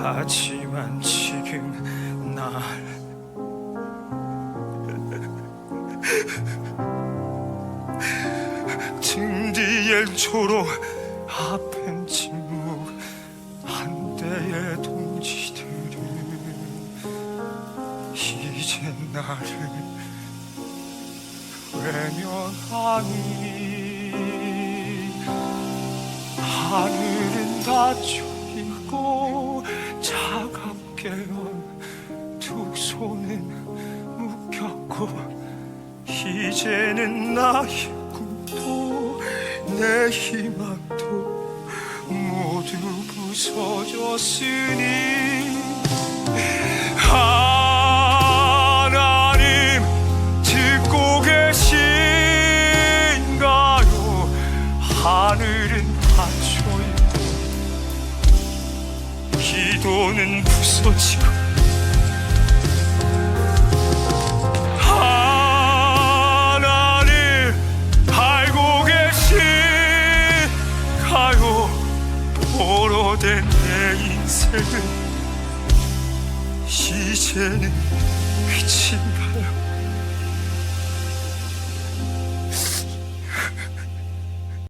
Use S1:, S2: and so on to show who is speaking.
S1: 하지만 지금 날 등 뒤엔 초록 앞엔 침묵 한 대의 동지들은 이제 나를 외면하니 하늘은 닫혀있고 차갑게 연두 손은 묶였고 이제는 나의 꿈도 내 희망도 모두 부서졌으니 하나님 듣고 계신가요? 하늘은 닫혀있고 기도는 부서지고 하나님 알고 계신가요? 포로된 내 인생은 이제는 끝인가요